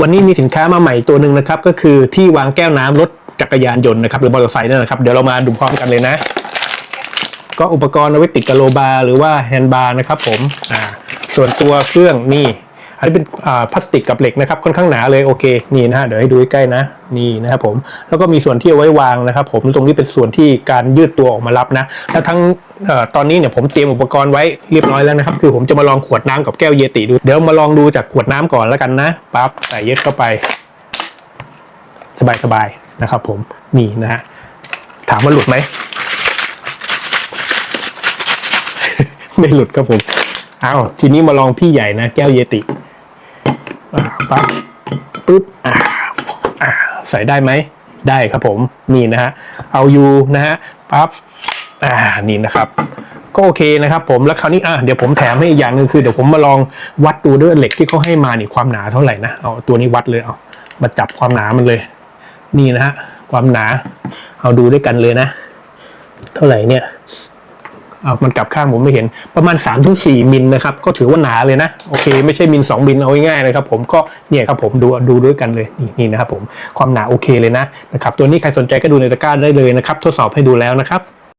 วันนี้มีสินค้ามาใหม่ตัวหนึ่งนะครับ ก็คือที่วางแก้วน้ำรถจักรยานยนต์นะครับหรือมอเตอร์ไซค์นั่นนะครับ เดี๋ยวเรามาดูพร้อมกันเลยนะ ก็อุปกรณ์เอาไว้ติดกับโลบาร์หรือว่าแฮนด์บาร์นะครับผมอ่าส่วนตัวเครื่องนี่ อันนี้เป็นพลาสติกกับเหล็กนะครับค่อนข้างหนาเลยโอเคนี่นะฮะเดี๋ยวให้ดูใกล้ๆนะนี่นะครับผมแล้วก็มีส่วนที่เอาไว้วางนะครับ ผมตรงนี้เป็นส่วนที่การยืดตัวออกมารับนะแล้วทั้งอตอนนี้เนี่ยผมเตรียมอุปกรณ์ไว้เรียบร้อยแล้วนะครับ คือผมจะมาลองขวดน้ำกับแก้วเยติดูเดี๋ยวมาลองดูจากขวดน้ำก่อนแล้วกันนะปั๊บใส่เย็ดเข้าไป สบายๆนะครับ ผมนี่นะฮะถามว่าหลุดไหมไม่หลุดครับผมเอาวทีนี้มาลองพี่ใหญ่นะแก้วเยติ ปั๊บปุ๊บอ่าอ่าใส่ได้ไหมได้ครับผมนี่นะฮะเอาอยู่นะฮะปั๊บอ่านี่นะครับก็โอเคนะครับผมแล้วคราวนี้อะเดี๋ยวผมแถมให้อีกอย่างหนึ่งคือเดี๋ยวผมมาลองวัดดูด้วยเหล็กที่เขาให้มานี่ความหนาเท่าไหร่นะเอาตัวนี้วัดเลยเอามาจับความหนามันเลย นี่นะฮะความหนา เอาดูด้วยกันเลยนะ เท่าไหร่เนี่ย อามันกลับข้างผมไม่เห็นประมาณ3-4ถึงมิลนะครับ ก็ถือว่าหนาเลยนะ โอเค ไม่ใช่มิล2มิลเอาง่ายๆนะครับผมก็เนี่ยครับผมดูดูด้วยกันเลยนี่นี่นะครับผมความหนาโอเคเลยนะนะครับตัวนี้ใครสนใจก็ดูในตะกร้าได้เลยนะครับ ทดสอบให้ดูแล้วนะครับ